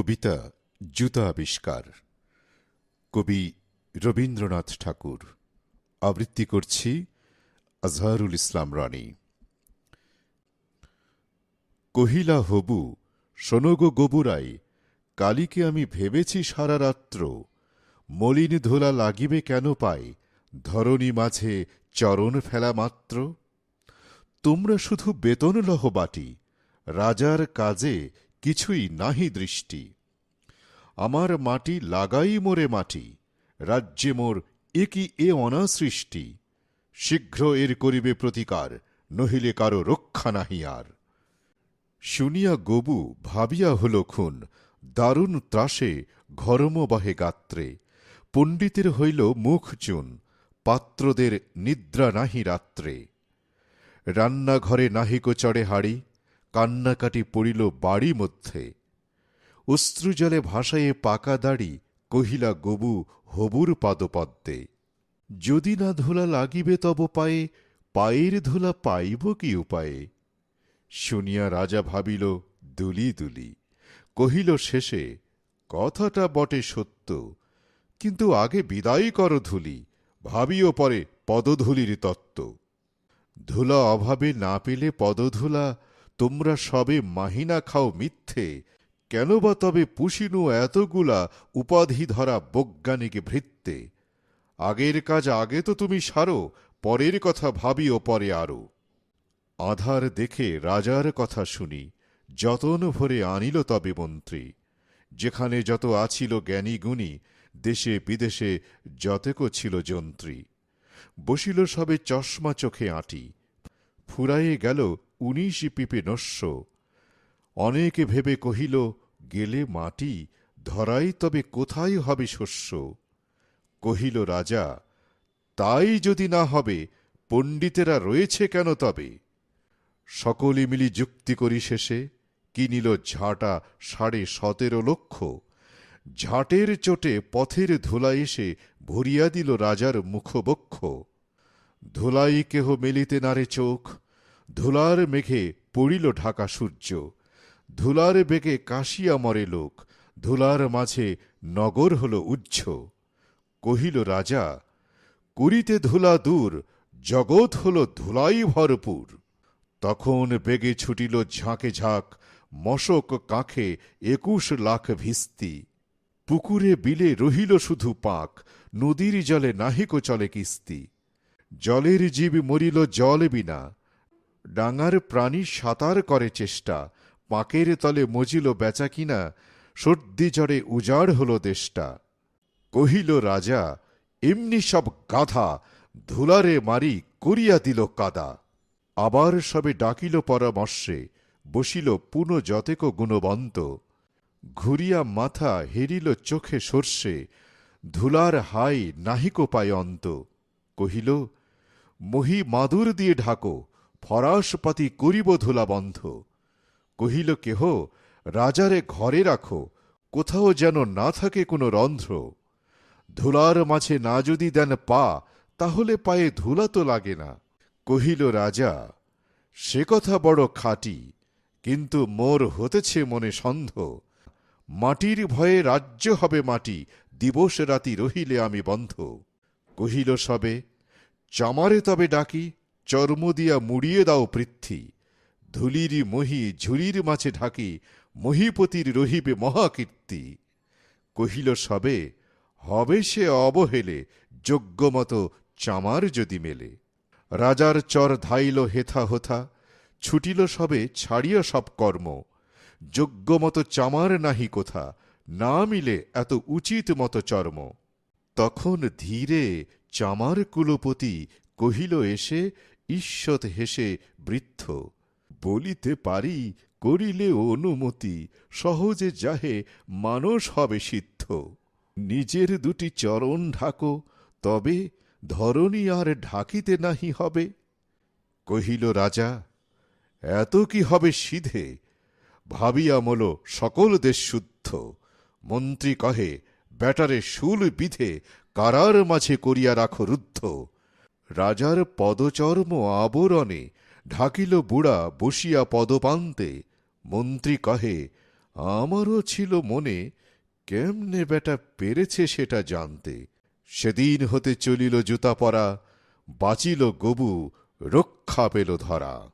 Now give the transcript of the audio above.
কবিতা জুতা আবিষ্কার কবি রবীন্দ্রনাথ ঠাকুর। আবৃত্তি করছি আজহারুল ইসলাম রানী। কহিলা হবু শোনগো গবুরাই, কালীকে আমি ভেবেছি সারা রাত্র। মলিন ধোলা লাগিবে কেন পাই, ধরণী মাঝে চরণ ফেলা মাত্র। তোমরা শুধু বেতন লহ বাটি, রাজার কাজে কিছুই নাহি দৃষ্টি। আমার মাটি লাগাই মোরে মাটি, রাজ্যে মোর এ কি এ অনাসৃষ্টি। শীঘ্র এর করিবে প্রতিকার, নহিলে কারও রক্ষা নাহি আর। শুনিয়া গবু ভাবিয়া হল খুন, দারুণ ত্রাসে ঘরমবাহে গাত্রে। পণ্ডিতের হইল মুখ চুন, পাত্রদের নিদ্রা নাহি রাত্রে। রান্নাঘরে নাহিক চড়ে হাড়ি কান্নাকাটি পড়িল বাড়ি মধ্যে। অশ্রুজলে ভাসায়ে পাকা দাড়ি কহিলা গবু হবুর পাদপদ্মে, যদি না ধুলা লাগিবে তব পায়ে, পায়ের ধুলা পাইব কি উপায়ে? শুনিয়া রাজা ভাবিল, দুলি দুলি। কহিল শেষে, কথাটা বটে সত্য, কিন্তু আগে বিদায় কর ধুলি, ভাবিও পরে পদধূলির তত্ত্ব। ধুলা অভাবে না পেলে পদধুলা তোমরা সবে মাহিনা খাও মিথ্যে। কেন বা তবে পুষিনু এতগুলা উপাধি ধরা বৈজ্ঞানিক ভৃত্তে আগের কাজ আগে তো তুমি সারো, পরের কথা ভাবিও পরে আরও। আধার দেখে রাজার কথা শুনি, যতন ভরে আনিল তবে মন্ত্রী। যেখানে যত আছিল জ্ঞানী গুণী, দেশে বিদেশে যতেক ছিল যন্ত্রী। বসিল সবে চশমা চোখে আঁটি। ফুরাইয়ে গেল উনিশ পিপে নস্য। অনেকে ভেবে কহিল, গেলে মাটি, ধরাই তবে কোথায় হবে শস্য? কহিল রাজা, তাই যদি না হবে, পণ্ডিতেরা রয়েছে কেন তবে? সকলে মিলি যুক্তি করি শেষে কিনিল ঝাঁটা সাড়ে সতেরো লক্ষ? ঝাঁটের চোটে পথের ধুলা এসে ভরিয়া দিল রাজার মুখবক্ষ। ধুলাই কেহ মেলিতে নারে চোখ ধুলার মেঘে পড়িল ঢাকা সূর্য। ধুলার বেগে কাশিয়া মরে লোক। ধুলার মাঝে নগর হল উজ্জ কহিল রাজা করিতে ধুলা দূর, জগৎ হল ধুলাই ভরপুর। তখন বেগে ছুটিল ঝাঁকে ঝাঁক, মশক কাঁখে একুশ লাখ ভিস্তি। পুকুরে বিলে রহিল শুধু পাক, নদীর জলে নাহিক চলে কিস্তি। জলের জীব মরিল জল বিনা। ডাঙার প্রাণী সাঁতার করে চেষ্টা। পাকের তলে মজিল বেচা কিনা, সর্দি জড়ে উজাড় হল দেশটা। কহিল রাজা, এমনি সব গাধা, ধুলারে মারি করিয়া দিল কাদা। আবার সবে ডাকিল পরামর্শে, বসিল পুনঃ যতেক গুণবন্ত। ঘুরিয়া মাথা হেরিল চোখে সর্ষে, ধুলার হাই নাহিক পায় অন্ত কহিল, মহি মাদুর দিয়ে ঢাকো ফরাসপাতি করিব ধুলা বন্ধ। কহিল, কেহ? রাজারে ঘরে রাখো, কোথাও যেন না থাকে কোনো রন্ধ্র। ধুলার মাঝে না যদি দেন পা, তাহলে পায়ে ধুলা তো লাগে না। কহিল, রাজা, সে কথা বড় খাটি, কিন্তু মোর হতেছে মনে সন্ধ মাটির ভয়ে রাজ্য হবে মাটি, দিবস রাতি রহিলে আমি বন্ধ। কহিল, সবে, চামারে তবে ডাকি চর্ম দিয়া মুড়িয়ে দাও পৃথ্বী। ধুলিরি মহি ঝুড়ির মাঝে ঢাকি মহিপতির রহিবে মহাকীর্তি। কহিল, সবে, হবে সে অবহেলে যোগ্যমতো চামার যদি মেলে। রাজার চর ধাইল হেথা হোথা, ছুটিল সবে ছাড়িয়া সব কর্ম। যোগ্যমতো চামার নাহি কোথা, না মিলে এত উচিত মতো চর্ম। তখন ধীরে চামার কুলপতি কহিল, এসে ঈষৎ হেসে বৃদ্ধ, বলিতে পারি, করিলে অনুমতি, সহজে যাহে মানস হবে সিদ্ধ। নিজের দুটি চরণ ঢাকো, তবে ধরণী আর ঢাকিতে নাহি হবে। কহিল, রাজা, এত কি হবে সিধে? ভাবিয়া মল সকল দেশ শুদ্ধ। মন্ত্রী কহে, ব্যাটারে, শুল বিধে কারার মাঝে করিয়া রাখো রুদ্ধ। রাজার পদচর্ম আবরণে ঢাকিল বুড়া বসিয়া পদপান্তে। মন্ত্রী কহে, আমারও ছিল মনে, কেমনে বেটা পেরেছে সেটা জানতে। সেদিন হতে চলিল জুতা পরা বাঁচিল গবু, রক্ষা পেল ধরা।